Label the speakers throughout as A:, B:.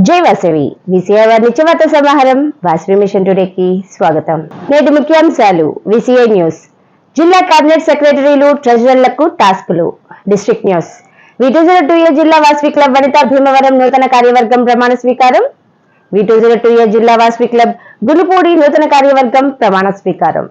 A: జై వాసవి. విసిఐ నిత్యవార్త సమాహారం వాసవి మిషన్ టుడేకి స్వాగతం. నేటి ముఖ్యాంశాలు విసిఐ న్యూస్. జిల్లా కేబినెట్ సెక్రటరీలు ట్రెజరర్లకు టాస్కులు. District news. Two zero two year జిల్లా వాసవి క్లబ్ వనిత భీమవరం నూతన కార్యవర్గం ప్రమాణ స్వీకారం. టూ జీరో టూ ఇయర్ జిల్లా వాసవి క్లబ్ గునుపూడి నూతన కార్యవర్గం ప్రమాణ స్వీకారం.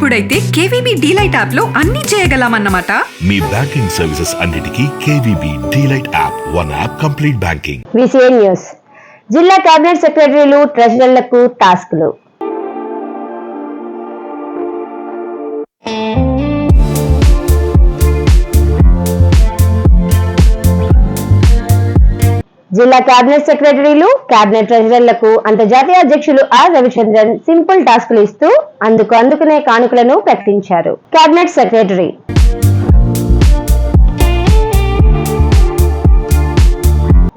B: అప్పుడైతే కేవీబీ డీలైట్ యాప్లో అన్ని చేయగలమన్నమాట.
C: మీ బ్యాంకింగ్ సర్వీసెస్ అన్నిటికీ KVB DLite app one app complete banking.
A: VCI news. జిల్లా కేబినెట్ సెక్రటరీలు ట్రెజరర్లకు టాస్కులు. జిల్లా కేబినెట్ సెక్రటరీలు కేబినెట్ ట్రెజరర్లకు అంతర్జాతీయ అధ్యక్షులు ఆర్ రవిచంద్రన్ సింపుల్ టాస్కులు ఇస్తూ అందుకు అందుకునే కానుకలను ప్రకటించారు. Cabinet secretary.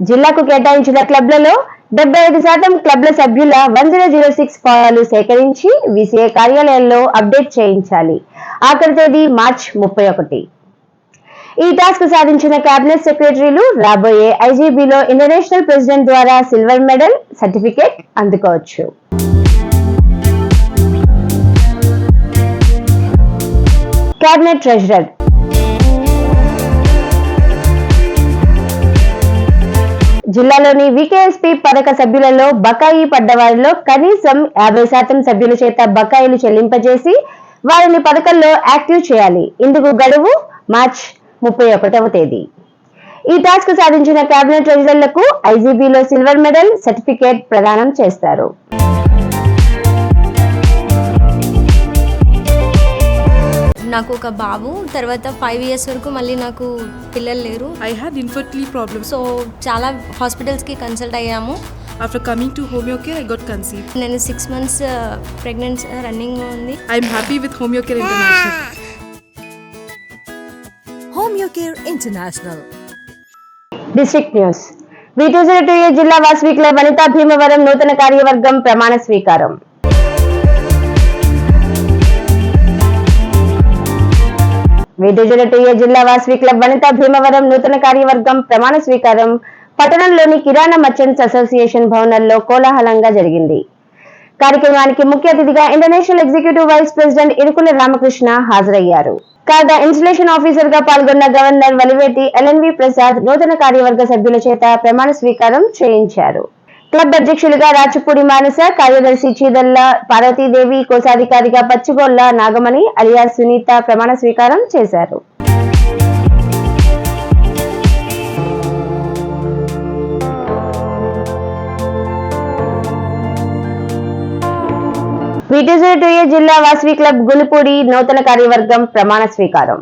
A: జిల్లాకు కేటాయించిన క్లబ్లలో డెబ్బై ఐదు శాతం క్లబ్ల సభ్యుల వన్ జీరో జీరో సిక్స్ ఫారాలు సేకరించి విసిఏ కార్యాలయాల్లో అప్డేట్ చేయించాలి. ఆఖరి తేదీ మార్చ్ ముప్పై ఒకటి. ఈ టాస్క్ సాధించిన కేబినెట్ సెక్రటరీలు రాబోయే ఐజీబీలో ఇంటర్నేషనల్ ప్రెసిడెంట్ ద్వారా సిల్వర్ మెడల్ సర్టిఫికేట్ అందుకోవచ్చు. కేబినెట్ ట్రెజరర్ జిల్లాలోని వికేఎస్పీ పథక సభ్యులలో బకాయి పడ్డ వారిలో కనీసం యాభై శాతం సభ్యుల చేత బకాయిలు చెల్లింపజేసి వారిని పథకంలో యాక్టివ్ చేయాలి. ఇందుకు గడువు మార్చ్ ముప్పై ఒకటవ తేదీ ఈ టాస్క్ సాధించిన కేబినెట్ ట్రెజరర్లకు ఐజీబీలో సిల్వర్ మెడల్ సర్టిఫికేట్ ప్రదానం చేస్తారు
D: నాకు ఒక బాబు తర్వాత ఫైవ్ ఇయర్స్ వరకు మళ్ళీ నాకు పిల్లలు లేరు
E: I had infertility problems.
D: So చాలా హాస్పిటల్స్కి కన్సల్ట్ అయ్యాము
E: After coming to Homeocare, I got conceived.
D: నేను సిక్స్ మంత్స్ ప్రెగ్నెన్సీ రన్నింగ్ ఉంది
E: I'm happy with Homeocare International.
F: International
A: district news two zero జిల్లా వాసవి వనితా భీమవరం నూతన కార్యవర్గం ప్రమాణ స్వీకారం. టూ జిల్లా వాసవి క్లబ్ వనితా భీమవరం నూతన కార్యవర్గం ప్రమాణ స్వీకారం పట్టణంలోని కిరాణా మర్చెంట్స్ అసోసియేషన్ భవనంలో కోలాహలంగా జరిగింది. కార్యక్రమానికి ముఖ్య అతిథిగా international executive vice president Irukula Ramakrishna హాజరయ్యారు. కాగా ఇన్స్టలేషన్ ఆఫీసర్గా పాల్గొన్న గవర్నర్ వలివేటి ఎల్ఎన్వి ప్రసాద్ నూతన కార్యవర్గ సభ్యుల చేత ప్రమాణ స్వీకారం చేయించారు. క్లబ్ అధ్యక్షులుగా రాచపూడి మానస కార్యదర్శి చీదల్ల పార్వతీదేవి కోశాధికారిగా పచ్చిగొల్ల నాగమణి అలియా సునీత ప్రమాణ స్వీకారం చేశారు. విటిజేటుయ జిల్లా వాసవి క్లబ్ గులిపూడి నూతన కార్యవర్గం ప్రమాణ స్వీకారం.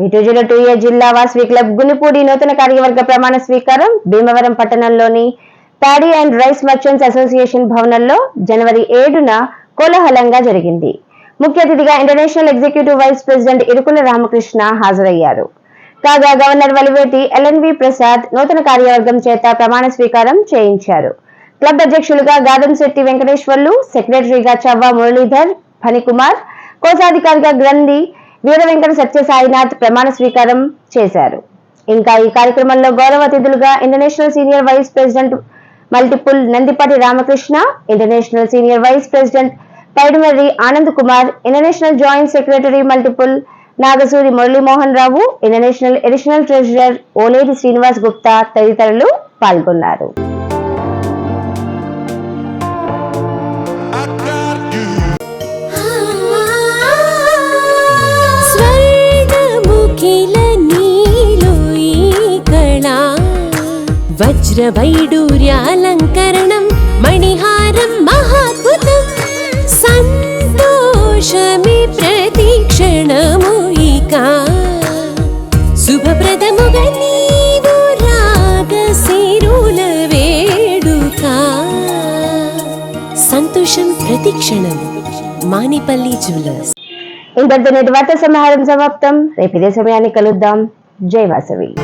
A: విటిజేటుయ జిల్లా వాసవి క్లబ్ గులిపూడి నూతన కార్యవర్గ ప్రమాణ స్వీకారం భీమవరం పట్టణంలోని paddy and rice merchants association భవనంలో జనవరి ఏడున కోలాహలంగా జరిగింది. ముఖ్య అతిథిగా international executive vice president Irukula Ramakrishna హాజరయ్యారు. కాగా గవర్నర్ వలివేటి ఎల్ఎన్వి ప్రసాద్ నూతన కార్యవర్గం చేత ప్రమాణ స్వీకారం చేయించారు. క్లబ్ అధ్యక్షులుగా గాదంశెట్టి వెంకటేశ్వర్లు సెక్రటరీగా చవ్వ మురళీధర్ ఫణికుమార్ కోశాధికారిగా గ్రంథి వీర వెంకట సత్యసాయినాథ్ ప్రమాణ స్వీకారం చేశారు. ఇంకా ఈ కార్యక్రమంలో గౌరవ అతిథులుగా international senior vice president multiple Nandipati Ramakrishna international senior vice president Paidimarri Anand Kumar international joint secretary multiple Nagasuri Muralimohan Rao international additional treasurer Oleti Srinivas Gupta తదితరులు పాల్గొన్నారు.
F: స్వర్గముఖిల నీలో వజ్రవైడూర్యాలంకరణం మణిహారం మహాద్భుతం సంతోషమి ప్ర మానిపల్లి జ్యువెలర్స్.
A: ఇంతటితో నేటి వార్త సమాహారం సమాప్తం. రేపు ఇదే సమయాన్ని కలుద్దాం. జై వాసవి.